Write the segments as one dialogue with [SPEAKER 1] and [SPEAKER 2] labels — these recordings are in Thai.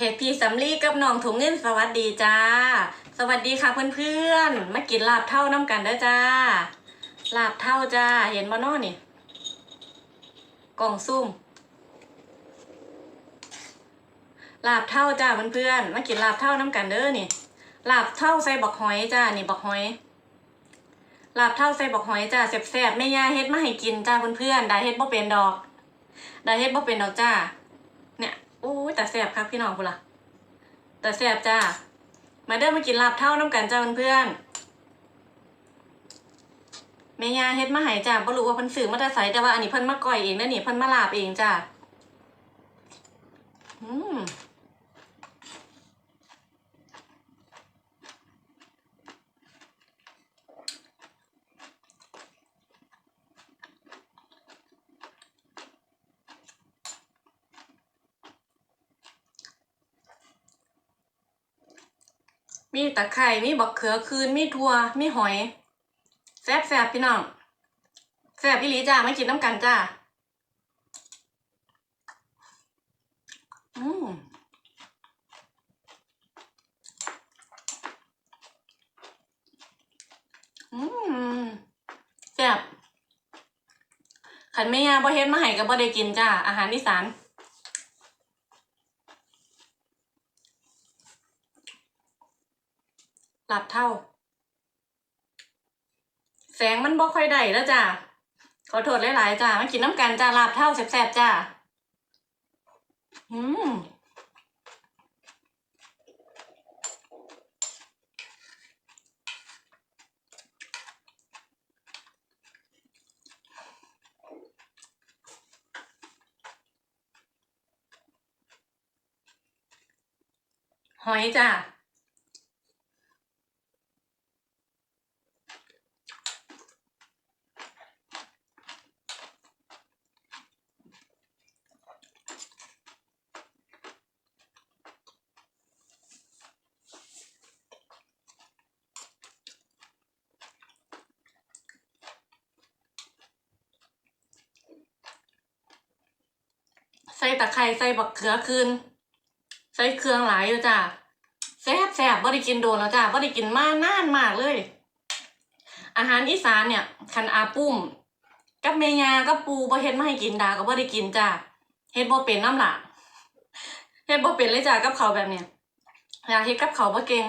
[SPEAKER 1] เพจพีสำลีกับน้องถุงเงินสวัสดีจ้า สวัสดีค่ะเพื่อนๆ มากินลาบเท่าน้ำกันเด้อจ้า ลาบเท่าจ้า เห็นบ่นอนี่ กล่องซุ่ม ลาบเท่าจ้าเพื่อนๆ มากินลาบเท่าน้ำกันเด้อนี่ ลาบเท่าใส่บักหอยจ้า นี่บักหอย ลาบเท่าใส่บักหอยจ้าแซ่บๆแม่ย่าเฮ็ดมาให้กินจ้าเพื่อนๆ ได้เฮ็ดบ่เป็นดอก ได้เฮ็ดบ่เป็นดอกจ้า แต่แสบครับพี่น้องพูล่ะแต่แสบจ้า มาเดินมากินลาบเท่าน้ำกันจ้าเพื่อนๆแม่ย่าเฮ็ดมาหายจ้าบ่รู้ว่าเพิ่นสื่อมาแต่ใสแต่ว่าอันนี้เพิ่นมาก่อยเองนะนี่เพิ่นมาลาบเองจ้า อืม มีตะไคร่มีบักเขือคืน มีทั่วมีหอยแซ่บแซ่บพี่น้องแซ่บพี่ลีจ้าไม่กินน้ำกันจ้าอืมอืมแซ่บขันไม่ยาบ่เฮ็ดมาให้ก็บ่ได้กินจ้า อาหารอีสาน หลับเท่า แสงมันบ่ค่อยได้แล้วจ้าขอโทษหลายๆจ้ามากินน้ำกันจ้าลาบเท่าแซ่บๆจ้าอืมหอยจ้า ใส่ตะไคร้ใส่บักเขือคืน ใส่เครื่องหลายอยู่จ้ะแซ่บแซ่บบ่ได้กินโดนแล้วจ้ะบ่ได้กินมากนานมากเลย อาหารอีสานเนี่ย คันอาปุ้ม กับเมยากับปูบ่เฮ็ดมาให้กินดาก็บ่ได้กินจ้ะเฮ็ดบ่เป็นน้ำหล่ะเฮ็ดบ่เป็นเลยจ้ะกับเขาแบบเนี้ยอยากเฮ็ดกับเขาบ่เก่ง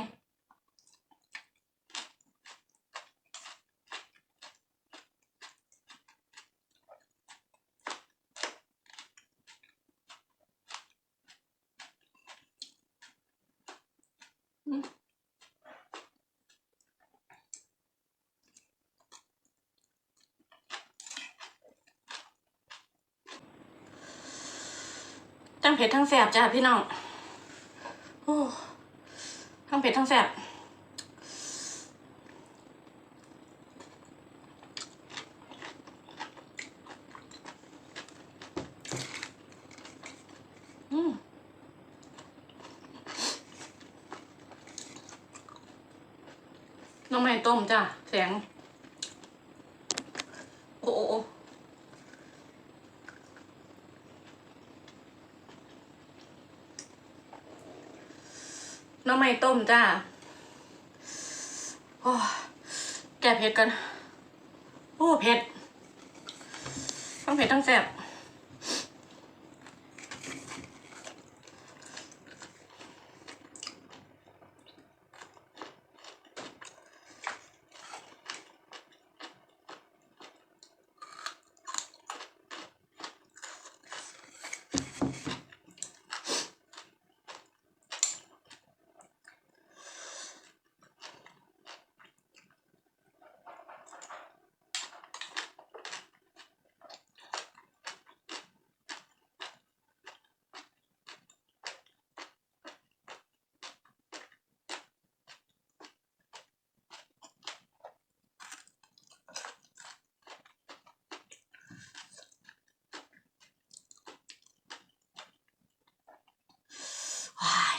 [SPEAKER 1] ทั้งเผ็ดทั้งแสบจ้าพี่น้องโอ้ทั้งเผ็ดทั้งแสบอืมน้องไม่ต้มจ้าแสง โอ้โอ้โอ้ ห น้ำไม่ต้มจ้าโอ้แก่เผ็ดกัน โอ้เผ็ดทั้งเผ็ดทั้งแซ่บ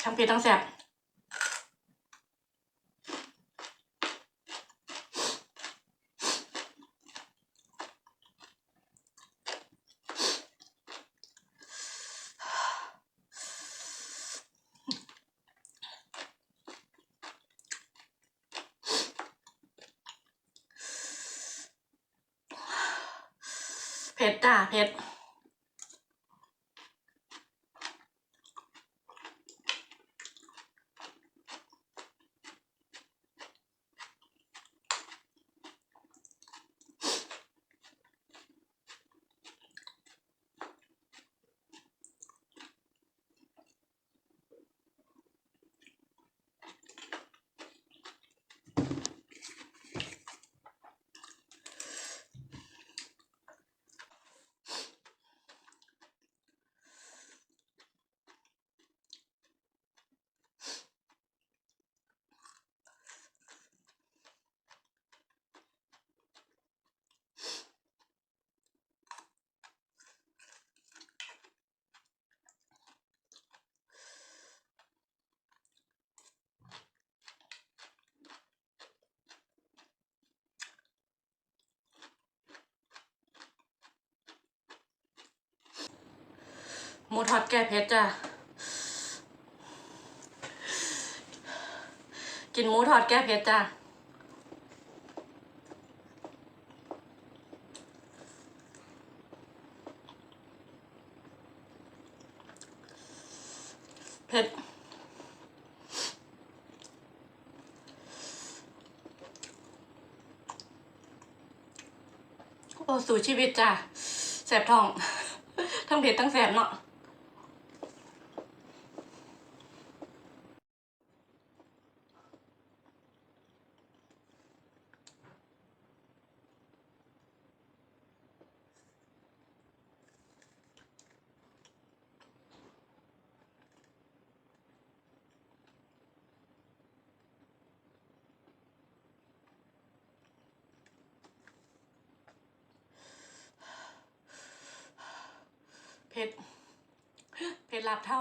[SPEAKER 1] ทั้งเผ็ดทั้งแซ่บเผ็ดจ้าเผ็ด หมูทอดแก้เผ็ดจ้ะ กินหมูทอดแก้เผ็ดจ้ะเผ็ดโอ้สู่ชีวิตจ้ะแสบท้อง ทั้งเผ็ดทั้งแสบเนาะ เผ็ดเผ็ดหลับเท่า